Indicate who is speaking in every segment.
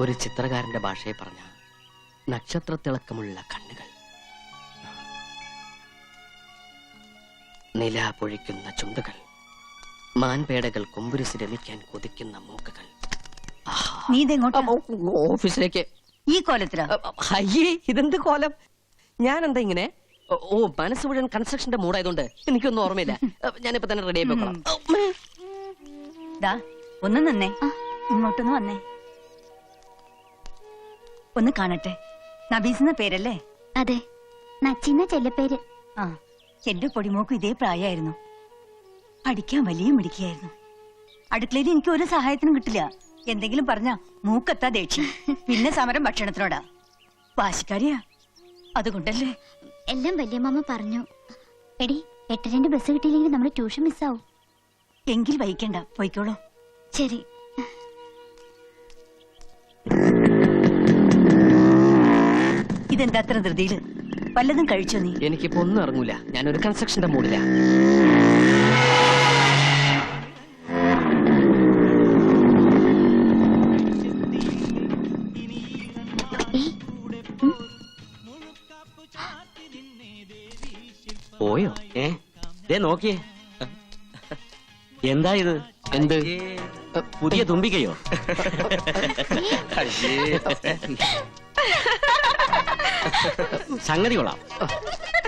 Speaker 1: ഒരു ചിത്രകാരന്റെ ഭാഷയെ പറഞ്ഞ നക്ഷത്രത്തിളക്കമുള്ള കണ്ണുകൾ. നില പൊഴിക്കുന്ന ചുണ്ടുകൾ മാൻപേടകൾ കൊമ്പുരുസ് രമിക്കാൻ കൊതിക്കുന്ന മൂക്കുകൾ.
Speaker 2: നീ ഇതെങ്ങോട്ടാ?
Speaker 1: ഓഫീസിലേക്ക്.
Speaker 2: ഈ കോലത്തിലാ?
Speaker 1: അയ്യേ ഇതെന്ത് കോലം? ഞാൻ എന്താ ഇങ്ങനെ? ഓ, മനസ്സ് മുഴുവൻ കൺസ്ട്രക്ഷന്റെ മൂടായതുകൊണ്ട് എനിക്കൊന്നും ഓർമ്മയില്ല. ഞാനിപ്പോ തന്നെ റെഡി ആയി പോയിക്കോളാം ഒന്നും
Speaker 2: ദാ ഒന്ന് നിന്നേ. ഇങ്ങോട്ടൊന്ന് വന്നേ. ഒന്ന് കാണട്ടെ. നബീസ് എന്ന പേരല്ലേ?
Speaker 3: അതെ. നച്ചിന്ന ചെല്ലപ്പേര്.
Speaker 2: ആ എന്റെ പൊടിമോക്കും ഇതേ പ്രായമായിരുന്നു പഠിക്കാൻ വലിയ മിടിക്കായിരുന്നു അടുക്കളയിൽ എനിക്ക് ഒരു സഹായത്തിനും കിട്ടില്ല. എന്തെങ്കിലും പറഞ്ഞ മൂക്കത്താ ദേഷ്യം. പിന്നെ സമരം ഭക്ഷണത്തിനോടാ. വാശിക്കാരിയാ. അതുകൊണ്ടല്ലേ?
Speaker 3: എല്ലാം വല്യമ്മ പറഞ്ഞു. എടി എട്ടരന്റെ ബസ് കിട്ടിയില്ലെങ്കിൽ നമ്മൾ ട്യൂഷൻ മിസ്സാവും
Speaker 2: എങ്കിൽ വൈകണ്ട പോയിക്കോളൂ.
Speaker 3: ശരി.
Speaker 2: ഇതെന്താ അത്ര ധൃതിയിൽ? വല്ലതും കഴിച്ചോ നീ?
Speaker 1: എനിക്കിപ്പോ ഒന്നും ഇറങ്ങൂല. ഞാനൊരു കൺസ്ട്രക്ഷന്റെ മൂടില്ല പോയോ?
Speaker 4: ഏ? ദേ നോക്കിയേ. എന്താ ഇത്?
Speaker 1: എന്ത്?
Speaker 4: പുതിയ തുമ്പിക്കയോ സംഗതി കൊള്ളാം.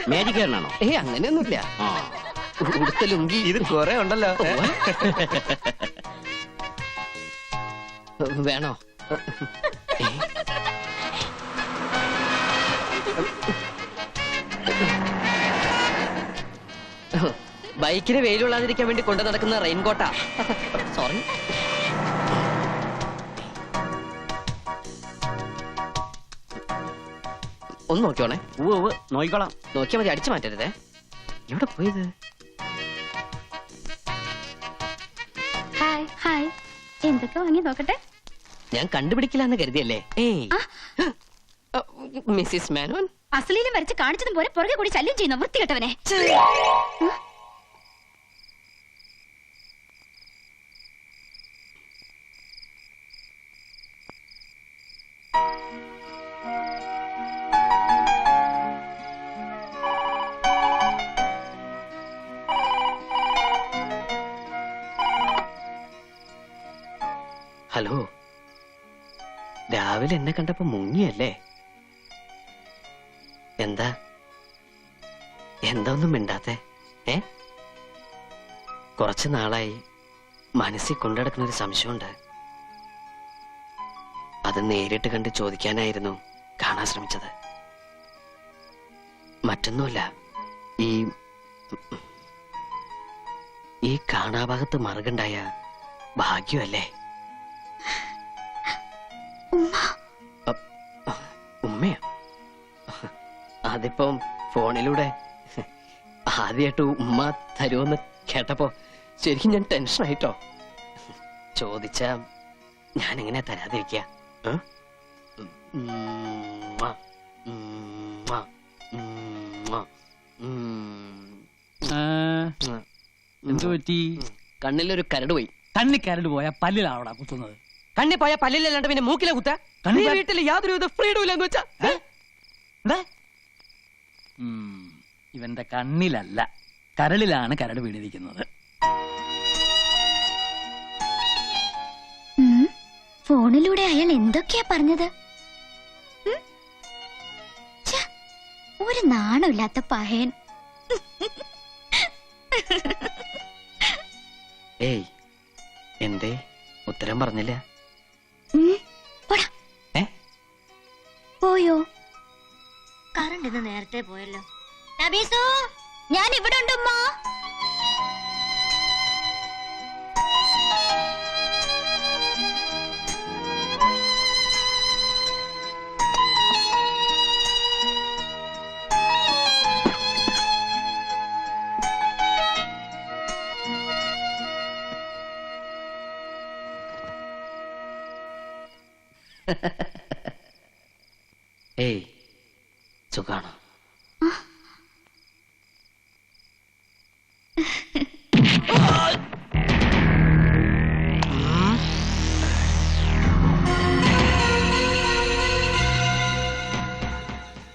Speaker 4: മാജിക് ആണോ
Speaker 1: ഏ അങ്ങനെയൊന്നുമില്ല.
Speaker 4: ആ.
Speaker 1: ഉടുത്ത ലുങ്കി
Speaker 5: ഇത് കൊറേ ഉണ്ടല്ലോ.
Speaker 1: വേണോ? ബൈക്കിന് വെയിലുള്ളാതിരിക്കാൻ വേണ്ടി കൊണ്ടു നടക്കുന്ന റെയിൻകോട്ടാ. സോറി ഒന്ന് നോക്കിയോണേ
Speaker 4: ഉവ് ഉവ് നോക്കിക്കോളാം.
Speaker 1: നോക്കിയാൽ മതി അടിച്ചു മാറ്റരുതേ. എവിടെ പോയത്?
Speaker 3: Hi hi. എന്തൊക്കെ വാങ്ങി നോക്കട്ടെ?
Speaker 1: ഞാൻ കണ്ടുപിടിക്കില്ലെന്ന് കരുതിയല്ലേ? ഏയ്. മിസ്സിസ് മേനോൻ.
Speaker 3: അസലീലം വരച്ച് കാണിച്ചതും പോലെ പുറകെ കൂടി ശല്യം ചെയ്യുന്ന വൃത്തികെട്ടവനെ.
Speaker 1: രാവിലെ എന്നെ കണ്ടപ്പോ മുങ്ങിയല്ലേ? എന്താ? എന്താ ഒന്നും മിണ്ടാത്തെ? ഏ? കുറച്ചു നാളായി മനസ്സിൽ കൊണ്ടുനടക്കുന്ന ഒരു സംശയമുണ്ട്. അത് നേരിട്ട് കണ്ട് ചോദിക്കാനായിരുന്നു കാണാൻ ശ്രമിച്ചത്. മറ്റൊന്നുമല്ല ഈ ഈ കാണാഭാഗത്ത് മറുകുണ്ടായ ഭാഗ്യമല്ലേ? ഉമ്മയാ അതിപ്പം ഫോണിലൂടെ ആദ്യമായിട്ട് ഉമ്മ തരുമെന്ന് കേട്ടപ്പോ ശരിക്കും ഞാൻ ടെൻഷനായിട്ടോ. ചോദിച്ച ഞാൻ എങ്ങനെ തരാതിരിക്ക.
Speaker 6: എന്തു പറ്റി?
Speaker 1: കണ്ണിലൊരു കരട് പോയി.
Speaker 6: കണ്ണി കരട് പോയാ പല്ലിലാണോടാ കുത്തുന്നത്.
Speaker 1: കണ്ണി പോയ പല്ലിലല്ലാണ്ട് പിന്നെ മൂക്കിലെ കുത്ത?
Speaker 6: കണ്ണി
Speaker 1: നീ വീട്ടിൽ യാതൊരുവിധ ഫ്രീഡം ഇല്ലെന്ന് വെച്ചാ?
Speaker 6: എന്താ? ഇവന്റെ കണ്ണിലല്ല കരളിലാണ് കരട് വീണിരിക്കുന്നത്.
Speaker 3: ഉം, ഫോണിലൂടെ അയാൾ എന്തൊക്കെയാ പറഞ്ഞത്? ഒരു നാണമില്ലാത്ത പഹയൻ.
Speaker 1: ഏയ് എന്തേ? ഉത്തരം പറഞ്ഞില്ല.
Speaker 3: പോയോ? കറണ്ട് ഇന്ന് നേരത്തെ പോയല്ലോ. ഞാൻ ഇവിടെ ഉണ്ടുമ്മ?
Speaker 1: ഏയ് സുഖാണ്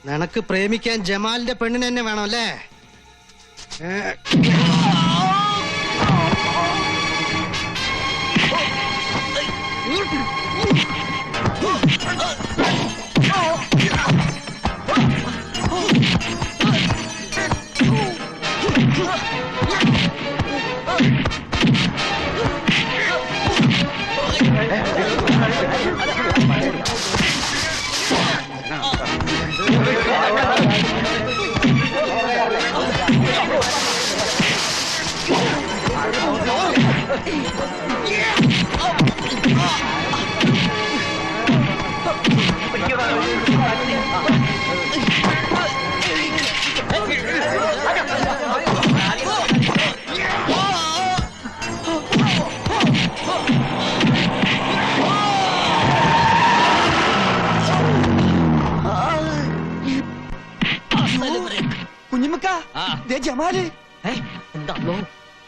Speaker 5: നിനക്ക് പ്രേമിക്കാൻ ജമാലിന്റെ പെണ്ണിന് തന്നെ വേണം അല്ലേ Oh!
Speaker 7: കുഞ്ഞുമക്ക
Speaker 8: ആ.
Speaker 7: ദേ ജമാൽ.
Speaker 8: ഏ, എന്താണോ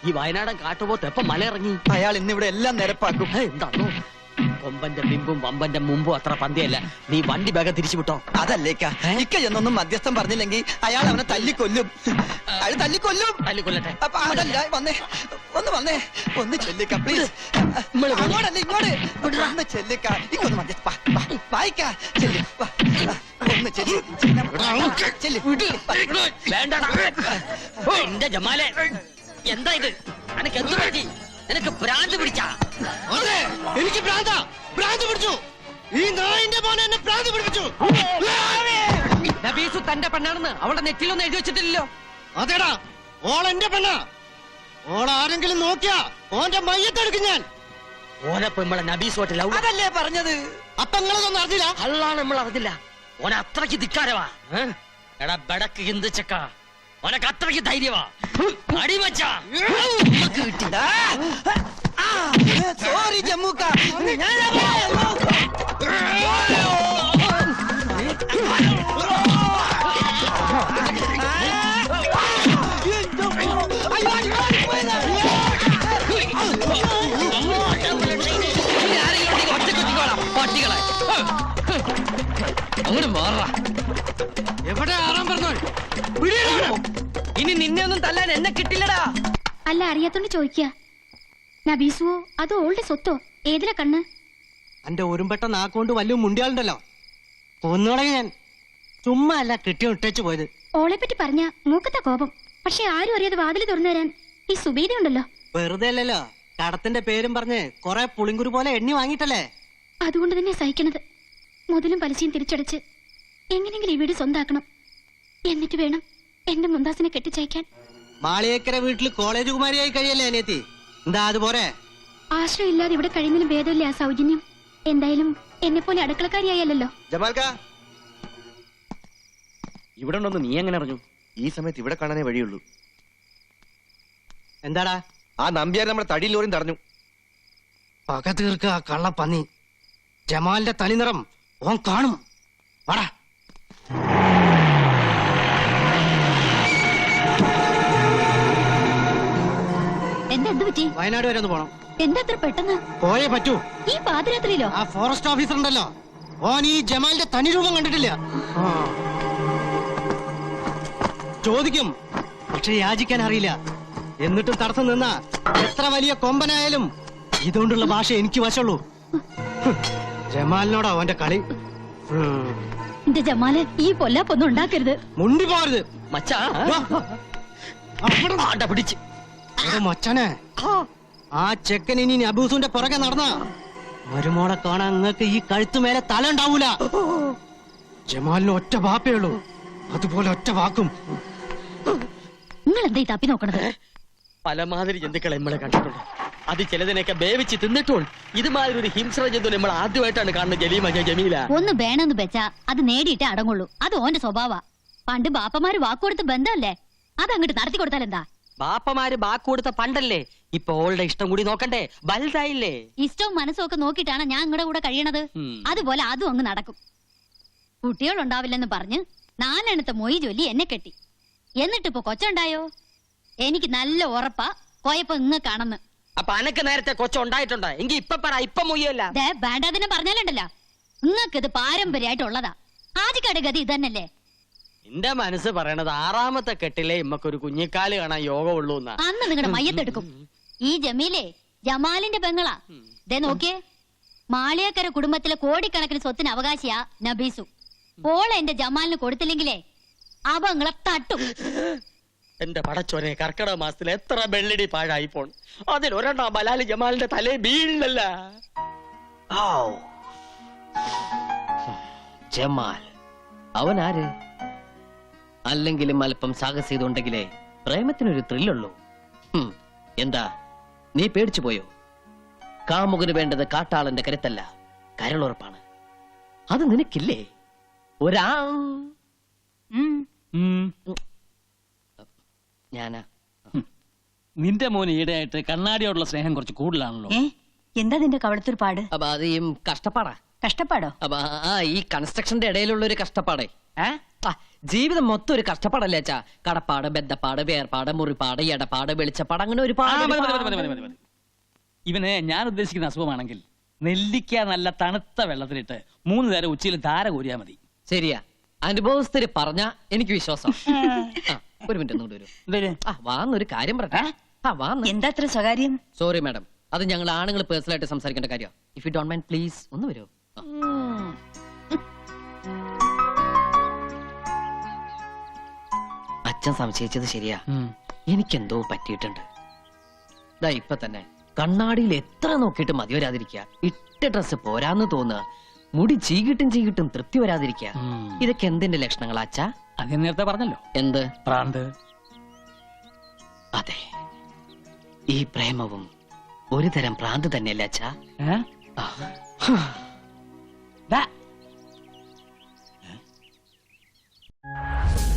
Speaker 8: ഈ വയനാടൻ കാട്ടുപോത്ത് എപ്പം ഇറങ്ങി
Speaker 7: അയാൾ ഇന്നിവിടെ എല്ലാം നിരപ്പാക്കും.
Speaker 8: ഏ, എന്താണോ കൊമ്പന്റെ ബിമ്പും വമ്പന്റെ മുമ്പും അത്ര പന്തിയല്ല. നീ വണ്ടി വേഗം തിരിച്ചു വിട്ടോ.
Speaker 7: അതല്ലേക്ക. ഇക്ക എന്നൊന്നും മധ്യസ്ഥം പറഞ്ഞില്ലെങ്കിൽ അയാൾ അവനെ തല്ലിക്കൊല്ലും. അയാൾ തല്ലിക്കൊല്ലും.
Speaker 8: തല്ലിക്കൊല്ലട്ടെ.
Speaker 7: അപ്പൊ അതല്ല വന്നേ. ഒന്ന് വന്നേ. ഒന്ന് ചെല്ലിക്ക പ്ലീസ്
Speaker 8: വിളി.
Speaker 7: അങ്ങോട്ടല്ല ഇങ്ങോട്ട്. ഒന്ന് ചെല്ലിക്ക. ഇക്കൊന്ന് മധ്യസ്ഥ വാ, വാ, വായിക്ക. ചെല്ലി. വാ, വാ, ഒന്ന് ചെല്ലി. ചെല്ലി.
Speaker 8: വേണ്ടടാ. എന്റെ ജമാലെ. എന്താ ഇത്? അനക്ക് എന്ത് പറ്റി? നിനക്ക് ഭ്രാന്ത് പിടിച്ചാ?
Speaker 5: അതെ എനിക്ക് ഭ്രാന്ത. ഭ്രാന്ത് പിടിച്ചു. ഈ നായിന്റെ മോനെ എന്നെ ഭ്രാന്ത് പിടിപ്പിച്ചു.
Speaker 8: നബീസു തന്റെ പെണ്ണാണെന്ന് അവളുടെ നെറ്റിലൊന്നും എഴുതി വെച്ചിട്ടില്ലല്ലോ.
Speaker 5: അതേടാ ഓൾ എന്റെ പെണ്ണ. ഓൾ ആരെങ്കിലും നോക്കിയാ ഓന്റെ മയ്യത്തെടുക്കും ഞാൻ.
Speaker 8: ഓനപ്പൊ നമ്മളെ നബീസ് ലവ്
Speaker 7: അതല്ലേ പറഞ്ഞത്.
Speaker 5: അപ്പൊ നിങ്ങളതൊന്നും അറിഞ്ഞില്ല?
Speaker 8: അള്ളാണ് നമ്മൾ അറിഞ്ഞില്ല. ഓന അത്രയ്ക്ക് ധിക്കാരവാ. ഏ? എടാ ബടക്ക് ഹിന്ദിച്ചക്ക. ഓനക്ക് അത്രയ്ക്ക് ധൈര്യവാ. അടിമച്ച.
Speaker 7: സോറി ജമ്മുക്ക.
Speaker 8: പട്ടികളെ അങ്ങോട്ട് മാറാ
Speaker 5: എവിടെ ആറാൻ പറഞ്ഞു
Speaker 8: ഇനി നിന്നെ ഒന്നും തല്ലാൻ എന്നെ കിട്ടില്ലടാ.
Speaker 3: അല്ല അറിയാത്തോണ്ട് ചോദിക്കുക നബീസുവോ അതോ ഓളുടെ സ്വത്തോ? ഏതിലാ കണ്ണ്?
Speaker 5: എന്റെ ഒരുമ്പെട്ട നാക്കൊണ്ട് വലിയ മുണ്ടിയാളുണ്ടല്ലോ. കൊന്നുകളയും ഞാൻ. ചുമ്മാ അല്ല കെട്ടിയോ ഇട്ടേച്ചു പോയത്.
Speaker 3: ഓളെ പറ്റി പറഞ്ഞ മൂക്കത്ത കോപം. പക്ഷെ ആരും അറിയാതെ വാതിൽ തുറന്നു തരാൻ ഈ സുബീത ഉണ്ടല്ലോ.
Speaker 5: വെറുതെ അല്ലല്ലോ. കടത്തിന്റെ പേരും പറഞ്ഞ് കൊറേ പുളിങ്കുരു പോലെ എണ്ണി വാങ്ങിട്ടല്ലേ
Speaker 3: അതുകൊണ്ട് തന്നെ സഹിക്കണത്. മുതലും പലിശയും തിരിച്ചടച്ച് എങ്ങനെങ്കിലും ഈ വീട് സ്വന്താക്കണം. എന്നിട്ട് വേണം എന്റെ മുന്താസിനെ കെട്ടിച്ചയക്കാൻ.
Speaker 5: മാളിയേക്കര വീട്ടിൽ കോളേജ് കുമാരിയായി കഴിയല്ലേ അനിയത്തി? എന്താ അതുപോലെ
Speaker 3: ആശ്രയം ഇല്ലാതെ ഇവിടെ കഴിയുന്നതിന് ഭേദമില്ല ആ സൗജന്യം? എന്തായാലും എന്നെ പോലെ അടുക്കളക്കാരിയായല്ലോ
Speaker 9: ജമാൽക്ക!
Speaker 4: ഇവിടെ ഉണ്ടെന്ന് നീ എങ്ങനെ അറിഞ്ഞു?
Speaker 9: ഈ സമയത്ത് ഇവിടെ കാണാനേ വഴിയുള്ളൂ.
Speaker 5: എന്താടാ?
Speaker 9: ആ നമ്പ്യാർ നമ്മുടെ തടിയിൽ ലോറിയും തടഞ്ഞു.
Speaker 5: പക തീർക്ക കള്ള പന്നി ജമാലിന്റെ തനിനിറം ഓൻ കാണും. വാടാ. വയനാട് വരെ ഒന്ന് പോണം.
Speaker 3: എന്താ അത്ര പെട്ടെന്ന്?
Speaker 5: പോയേ പറ്റൂ.
Speaker 3: ഈ പാതിരാത്രിയിലോ?
Speaker 5: ആ ഫോറസ്റ്റ് ഓഫീസർ ഉണ്ടല്ലോ. ഓൻ ഈ ജമാലിന്റെ തനി രൂപം കണ്ടിട്ടില്ല. ആ. ചോദിക്കും. പക്ഷെ യാചിക്കാൻ അറിയില്ല. എന്നിട്ടും തടസ്സം നിന്ന എത്ര വലിയ കൊമ്പനായാലും ഇതുകൊണ്ടുള്ള ഭാഷ എനിക്ക് വശമുള്ളൂ. ജമാലിനോടാ അവന്റെ കളി.
Speaker 3: എന്റെ ജമാൽ ഈ പൊല്ലാപ്പൊന്നും ഉണ്ടാക്കരുത്.
Speaker 5: മുണ്ടി പോരുത്
Speaker 8: മച്ചാ പിടിച്ചു.
Speaker 5: മച്ചാനെ. ആ. ചെക്കൻ ഇനി അബൂസുന്റെ പുറകെ നടന്ന. മരുമോളെ കാണാൻ നിങ്ങൾക്ക് ഈ കഴുത്തുമേലെ തല ഉണ്ടാവൂല. ജമാലിന് ഒറ്റ വാപ്പേ ഉള്ളൂ. അതുപോലെ ഒറ്റ വാക്കും.
Speaker 3: നിങ്ങൾ എന്താ ഈ തപ്പി നോക്കണത്?
Speaker 8: പലമാതിരി ജന്തുക്കളെ നമ്മളെ കണ്ടിട്ടുണ്ട്. അത് ചിലതിനെയൊക്കെ ബേവിച്ച് തിന്നിട്ടും ഇതുമാതിരി ഒരു ഹിംസ്ര ജന്തു നമ്മൾ ആദ്യമായിട്ടാണ് കാണുന്നത് ജലീമ ജമീല
Speaker 3: ഒന്ന് വേണമെന്ന് വെച്ചാ അത് നേടിയിട്ടേ അടങ്ങുള്ളൂ. അത് ഓന്റെ സ്വഭാവ. പണ്ട് ബാപ്പമാര് വാക്കുകൊടുത്ത് ബന്ധമല്ലേ? അത് അങ്ങോട്ട് നടത്തി കൊടുത്താൽ എന്താ
Speaker 8: ബാപ്പമാര് ബാക്ക് കൊടുത്ത പണ്ടല്ലേ? ഇപ്പൊ ഓളുടെ ഇഷ്ടം കൂടി നോക്കണ്ടേ? വലുതായില്ലേ?
Speaker 3: ഇഷ്ടവും മനസ്സും ഒക്കെ നോക്കിയിട്ടാണ് ഞാൻ നിങ്ങളുടെ കൂടെ കഴിയണത്.
Speaker 8: ഉം.
Speaker 3: അതുപോലെ അതും അങ്ങ് നടക്കും. കുട്ടികളുണ്ടാവില്ലെന്ന് പറഞ്ഞ് നാലെണ്ണത്തെ മൊയ് ചൊല്ലി എന്നെ കെട്ടി. എന്നിട്ടിപ്പോ കൊച്ചുണ്ടായോ? എനിക്ക് നല്ല ഉറപ്പാ കോയപ്പോ ഇങ്ങക്കാണെന്ന്
Speaker 8: അപ്പൊ അനക്ക് നേരത്തെ കൊച്ചുണ്ടായിട്ടുണ്ടോ? എങ്കി ഇപ്പൊ പറ ഇപ്പൊ മൊയ്യല്ല
Speaker 3: വേണ്ടാതിനെ പറഞ്ഞാലുണ്ടല്ലോ. നിങ്ങൾക്കിത് പാരമ്പര്യമായിട്ടുള്ളതാ. ആദ്യക്കാട് ഗതി ഇതന്നല്ലേ
Speaker 5: എന്റെ മനസ്സ് പറയണത് ആറാമത്തെ കെട്ടിലെ ഇമ്മക്കൊരു കുഞ്ഞിക്കാൽ കാണാൻ യോഗമുള്ളൂ എന്നാ.
Speaker 3: അന്ന് നിങ്ങളുടെ മയ്യത്തെടുക്കും. ഈ ജമീലേ ജമാലിന്റെ പെങ്ങളാ. ദേ നോക്കിയേ. മാളിയക്കര കുടുംബത്തിലെ കോടിക്കണക്കിന് സ്വത്തിന് അവകാശിയാ നബീസു. ഓളെ എന്റെ ജമാലിന് കൊടുത്തില്ലെങ്കിലേ അവങ്ങളെ തട്ടും.
Speaker 5: എന്റെ പടച്ചോനെ കർക്കിടക മാസത്തിൽ എത്ര വെള്ളടി പാഴായി പോൺ അതിൽ ഒരെണ്ണം ബലാലി ജമാലിന്റെ തലേ വീഴില്ല
Speaker 1: ജമാൽ. അവൻ ആര് അല്ലെങ്കിലും അല്പം സാഹസികതുണ്ടെങ്കിലേ പ്രേമത്തിനൊരു ത്രില്ലുള്ളൂ എന്താ? നീ പേടിച്ചു പോയോ? കാമുകന് വേണ്ടത് കാട്ടാളന്റെ കരുത്തല്ല കരളുറപ്പാണ്. അത് നിനക്കില്ലേ? ഒരാ. ഞാനാ.
Speaker 6: നിന്റെ മോൻ ഈടെയായിട്ട് കണ്ണാടിയോടുള്ള സ്നേഹം കുറച്ച് കൂടുതലാണല്ലോ.
Speaker 2: എന്താ നിന്റെ കവളത്തൊരു പാട്?
Speaker 1: അപ്പൊ അത് കഷ്ടപ്പാടാ.
Speaker 2: കഷ്ടപ്പാടോ?
Speaker 1: അപ്പൊ ആ ഈ കൺസ്ട്രക്ഷന്റെ ഇടയിലുള്ള ഒരു കഷ്ടപ്പാടേ.
Speaker 6: ഏ?
Speaker 1: ആ, ജീവിതം മൊത്തം ഒരു കഷ്ടപ്പാടല്ലേ അച്ഛാ? കടപ്പാട് ബന്ധപ്പാട് വേർപാട് മുറിപ്പാട് എടപ്പാട് വെളിച്ചപ്പാട് അങ്ങനെ
Speaker 6: ആ,
Speaker 1: ഒരുപാട്
Speaker 6: മതി, മതി, മതി, മതി, മതി, മതി. ഇവന് ഞാൻ ഉദ്ദേശിക്കുന്ന അസുഖമാണെങ്കിൽ നെല്ലിക്ക നല്ല തണുത്ത വെള്ളത്തിലിട്ട് മൂന്ന് നേരം ഉച്ചയിൽ ധാര കോരിയാ മതി.
Speaker 1: ശരിയാ. അനുഭവസ്ഥര് പറഞ്ഞ എനിക്ക് വിശ്വാസം. ആ, ഒരു മിനിറ്റ് ഒന്നുകൂടി വരും.
Speaker 6: എന്തേലും
Speaker 1: ആ വാന്നൊരു കാര്യം പറഞ്ഞു ആ വാന്ന്
Speaker 2: എന്താ അത്ര സ്വകാര്യം?
Speaker 1: സോറി മാഡം അത് ഞങ്ങൾ ആണുങ്ങൾ പേഴ്സണലായിട്ട് സംസാരിക്കേണ്ട കാര്യം if you don't mind please ഒന്ന് വരൂ. ആ. അച്ഛൻ സംശയിച്ചത് ശരിയാ. എനിക്കെന്തോ പറ്റിയിട്ടുണ്ട്. ദാ ഇപ്പൊ തന്നെ കണ്ണാടിയിൽ എത്ര നോക്കിയിട്ട് മതി വരാതിരിക്കുക ഇട്ട ഡ്രസ്സ് പോരാന്ന് തോന്നുക മുടി ചീകിട്ടും ചീകിട്ടും തൃപ്തി വരാതിരിക്കുക ഇതൊക്കെ എന്തിന്റെ ലക്ഷണങ്ങൾ അച്ഛാ?
Speaker 6: അത് ഞാൻ നേരത്തെ പറഞ്ഞല്ലോ.
Speaker 1: എന്ത്?
Speaker 6: പ്രാന്ത്.
Speaker 1: അതെ. ഈ പ്രേമവും ഒരു തരം പ്രാന്ത് തന്നെയല്ലേ അച്ഛാ?
Speaker 6: ഏ?
Speaker 1: ആ. Dạ. That. Huh?